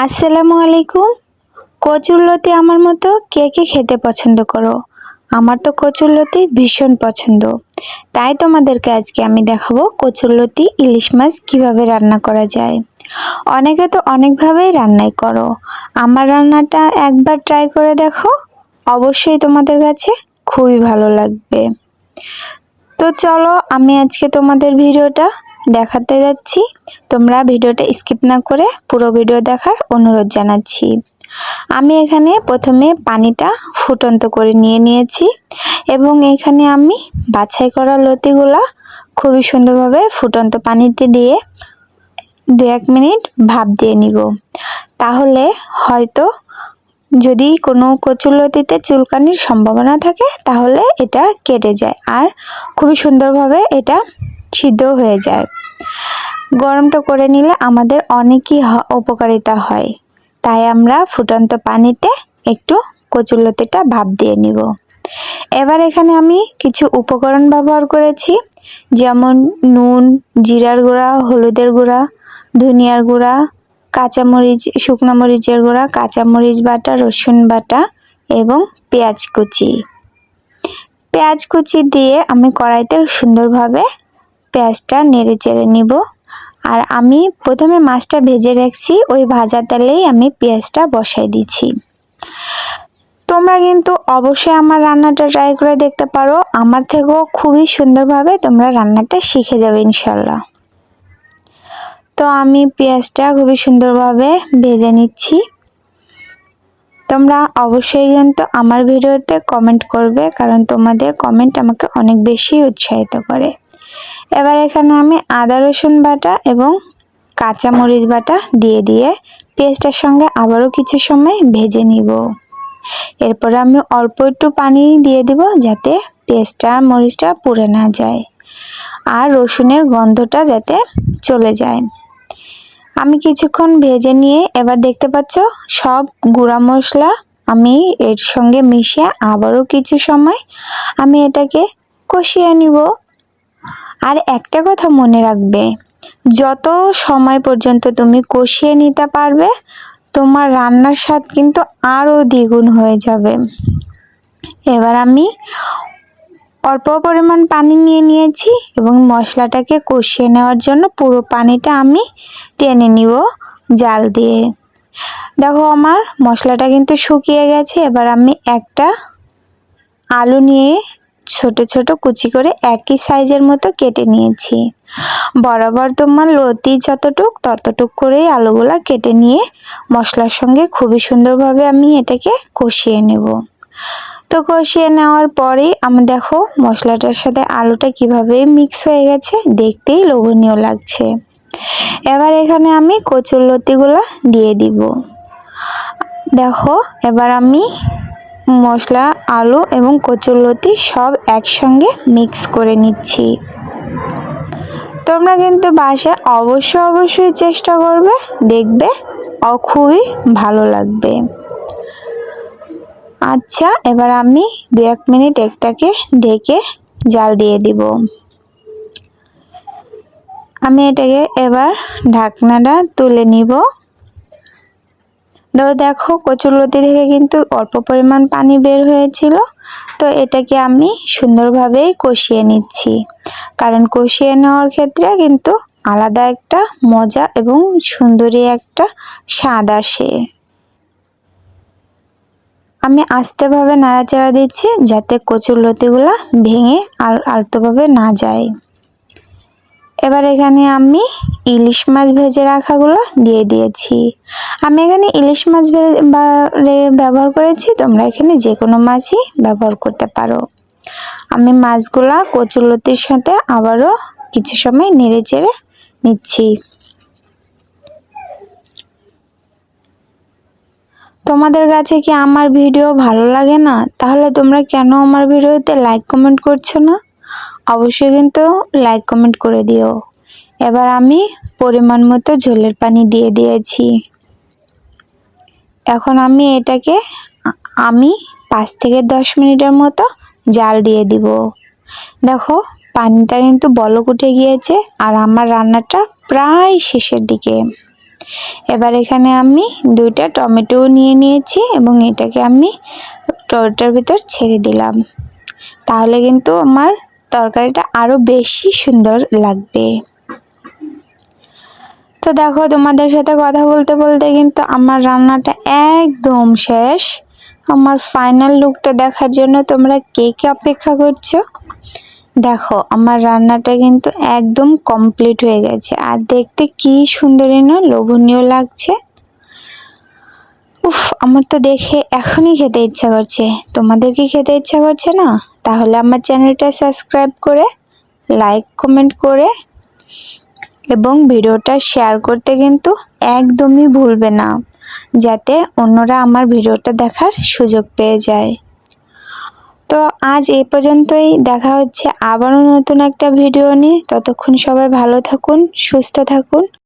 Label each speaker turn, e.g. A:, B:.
A: আসসালামু আলাইকুম। কচুরলতি আমার মতো কে কে খেতে পছন্দ করো? আমার তো কচুরলতি ভীষণ পছন্দ। তাই তোমাদেরকে আজকে আমি দেখাবো কচুরলতি ইলিশ মাছ কীভাবে রান্না করা যায়। অনেকে তো অনেকভাবেই রান্নাই করো। আমার রান্নাটা একবার ট্রাই করে দেখো, অবশ্যই তোমাদের কাছে খুবই ভালো লাগবে। তো চলো আমি আজকে তোমাদের ভিডিওটা দেখাতে যাচ্ছি। তোমরা ভিডিওটা স্কিপ না করে পুরো ভিডিও দেখার অনুরোধ জানাচ্ছি। আমি এখানে প্রথমে পানিটা ফুটন্ত করে নিয়ে নিয়েছি এবং এখানে আমি বাছাই করা লতিগুলা খুবই সুন্দরভাবে ফুটন্ত পানিতে দিয়ে দু এক মিনিট ভাপ দিয়ে নিব। তাহলে হয়তো যদি কোনো কচুলতিতে চুলকানির সম্ভাবনা থাকে, তাহলে এটা কেটে যায়। আর খুবই সুন্দরভাবে এটা সিদ্ধ হয়ে যায়। গরমটা করে নিলে আমাদের অনেকই উপকারিতা হয়। তাই আমরা ফুটন্ত পানিতে একটু কচুরলতিটা ভাপ দিয়ে নিব। এবার এখানে আমি কিছু উপকরণ ব্যবহার করেছি। যেমন নুন, জিরার গুঁড়া, হলুদের গুঁড়া, ধনিয়ার গুঁড়া, কাঁচামরিচ, শুকনো মরিচের গুঁড়া, কাঁচামরিচ বাটা, রসুন বাটা এবং পেঁয়াজ কুচি। পেঁয়াজ কুচি দিয়ে আমি কড়াইতে সুন্দরভাবে পেঁয়াজটা নেড়ে চেড়ে নিব। আর আমি প্রথমে মাছটা ভেজে রাখছি, ওই ভাজা তেলেই আমি পেঁয়াজটা বসাই দিচ্ছি। তোমরা কিন্তু অবশ্যই আমার রান্নাটা ট্রাই করে দেখতে পারো। আমার থেকেও খুবই সুন্দরভাবে তোমরা রান্নাটা শিখে যাবে ইনশাল্লাহ তো আমি পেঁয়াজটা খুবই সুন্দরভাবে ভেজে নিচ্ছি। তোমরা অবশ্যই কিন্তু আমার ভিডিওতে কমেন্ট করবে, কারণ তোমাদের কমেন্ট আমাকে অনেক বেশি উৎসাহিত করে। এবার এখানে আমি আদা, রসুন বাটা এবং কাঁচা মরিচ বাটা দিয়ে দিয়ে পেঁয়াজটার সঙ্গে আবারও কিছু সময় ভেজে নিব। এরপরে আমি অল্প একটু পানি দিয়ে দিব যাতে পেঁয়াজটা মরিচটা পুড়ে না যায় আর রসুনের গন্ধটা যাতে চলে যায়। আমি কিছুক্ষণ ভেজে নিয়ে এবার দেখতে পাচ্ছ সব গুঁড়া মশলা আমি এর সঙ্গে মিশিয়ে আবারও কিছু সময় আমি এটাকে কষিয়ে নিব। আর একটা কথা মনে রাখবে, যত সময় পর্যন্ত তুমি কষিয়ে নিতে পারবে, তোমার রান্নার স্বাদ কিন্তু আরও দ্বিগুণ হয়ে যাবে। এবার আমি অল্প পরিমাণ পানি নিয়ে নিয়েছি এবং মশলাটাকে কষিয়ে নেওয়ার জন্য পুরো পানিটা আমি টেনে নিব জাল দিয়ে। দেখো আমার মশলাটা কিন্তু শুকিয়ে গেছে, এবার আমি একটা আলু নিয়ে ছোট ছোট কুচি করে একই সাইজের মতো কেটে নিয়েছি। বরাবর তোমার লতি যতটুক ততটুক করেই আলুগুলা কেটে নিয়ে মশলার সঙ্গে খুবই সুন্দরভাবে আমি এটাকে কষিয়ে নেব। তো কষিয়ে নেওয়ার পরেই আমি দেখো মশলাটার সাথে আলুটা কীভাবে মিক্স হয়ে গেছে, দেখতেই লোভনীয় লাগছে। এবার এখানে আমি কচুর লতিগুলো দিয়ে দিব। দেখো, এবার আমি মশলা, আলু এবং কচুরলতি সব একসঙ্গে মিক্স করে নিচ্ছি। তোমরা কিন্তু বাসায় অবশ্যই অবশ্যই চেষ্টা করবে, দেখবে খুবই ভালো লাগবে। আচ্ছা এবার আমি দু এক মিনিট একটাকে ঢেকে জাল দিয়ে দিব। আমি এটাকে এবার ঢাকনাটা তুলে নিব। তো দেখো, কচুরলতি থেকে কিন্তু অল্প পরিমাণ পানি বের হয়েছিল। তো এটাকে আমি সুন্দরভাবেই কষিয়ে নিচ্ছি। কারণ কষিয়ে নেওয়ার ক্ষেত্রে কিন্তু আলাদা একটা মজা এবং সুন্দরী একটা স্বাদ আসে। আমি আস্তেভাবে নাড়াচাড়া দিচ্ছি যাতে কচুর লতিগুলা ভেঙে আল, আলতোভাবে না যায়। এবার এখানে আমি ইলিশ মাছ ভেজে রাখাগুলো দিয়ে দিয়েছি। আমি এখানে ইলিশ মাছ ব্যবহার করেছি, তোমরা এখানে যে কোনো মাছই ব্যবহার করতে পারো। আমি মাছগুলা কচুলতির সাথে আবারও কিছু সময় নেড়ে চেড়ে নিচ্ছি। তোমাদের কাছে কি আমার ভিডিও ভালো লাগে না? তাহলে তোমরা কেন আমার ভিডিওতে লাইক কমেন্ট করছ না? অবশ্যই কিন্তু লাইক কমেন্ট করে দিও। এবার আমি পরিমাণ মতো ঝোলের পানি দিয়ে দিয়েছি। এখন আমি এটাকে আমি পাঁচ থেকে দশ মিনিটের মতো জাল দিয়ে দিব। দেখো, পানিটা কিন্তু বলক উঠে গিয়েছে আর আমার রান্নাটা প্রায় শেষের দিকে। এবার এখানে আমি দুইটা টমেটো নিয়ে নিয়েছি এবং এটাকে আমি টমেটোর ভিতর ছেড়ে দিলাম। তাহলে কিন্তু আমার তরকারিটা আরও বেশি সুন্দর লাগবে। তো দেখো, তোমাদের সাথে কথা বলতে বলতে কিন্তু আমার রান্নাটা একদম শেষ। আমার ফাইনাল লুকটা দেখার জন্য তোমরা কে কে অপেক্ষা করছ? দেখো, আমার রান্নাটা কিন্তু একদম কমপ্লিট হয়ে গেছে। আর দেখতে কি সুন্দরী না লোভনীয় লাগছে। উফ, আমার তো দেখে এখনই খেতে ইচ্ছা করছে। তোমাদের কি খেতে ইচ্ছা করছে না? তাহলে আমার চ্যানেলটা সাবস্ক্রাইব করে, লাইক, কমেন্ট করে এবং ভিডিওটা শেয়ার করতে কিন্তু একদমই ভুলবে না, যাতে অন্যরা আমার ভিডিওটা দেখার সুযোগ পেয়ে যায়। তো আজ এ পর্যন্তই, দেখা হচ্ছে আবারও নতুন একটা ভিডিও নিয়ে। ততক্ষণ সবাই ভালো থাকুন, সুস্থ থাকুন।